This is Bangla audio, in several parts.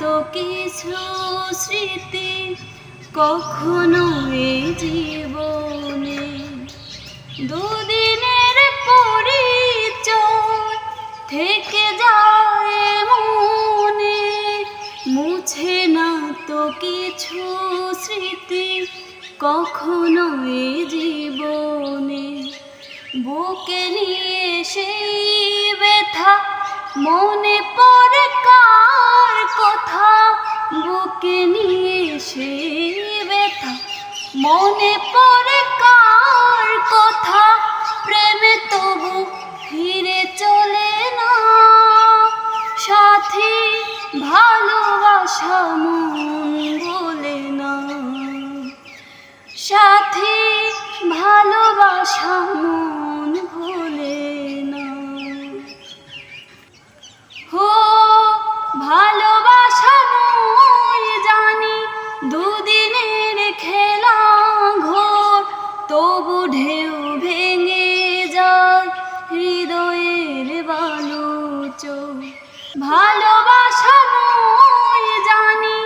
কত কিছু স্মৃতি কখনো এই জীবনে? দুদিনের পরিচয় থেকে যায় মনে। মুছে না তো কিছু স্মৃতি কখনো এই জীবনে। বুকে নিয়ে সেই ব্যথা মনে পড়ে কা বুকে নিয়ে সেই ব্যথা। মনে পড়ে কার কথা, প্রেমে তবু ফিরে চলে না। সাথী ভালোবাসা মন বলে না। সাথী ভালোবাসা মন ভালোবাসা নয় জানি।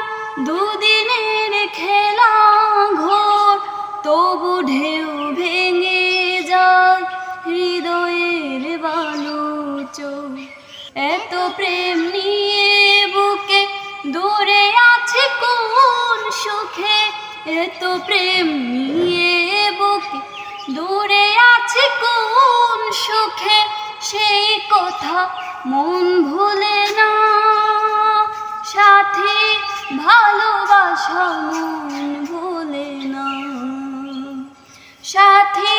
দুদিনের খেলা ঘোর, তবু ঢেউ ভেঙে যায় হৃদয়ের বালুচ এত প্রেম নিয়ে বুকে দূরে আছে কোন সুখে? এত প্রেম নিয়ে বুকে দূরে আছে কোন সুখে? সেই কথা মন ভুলে ভালোবাসা মন না। সাথী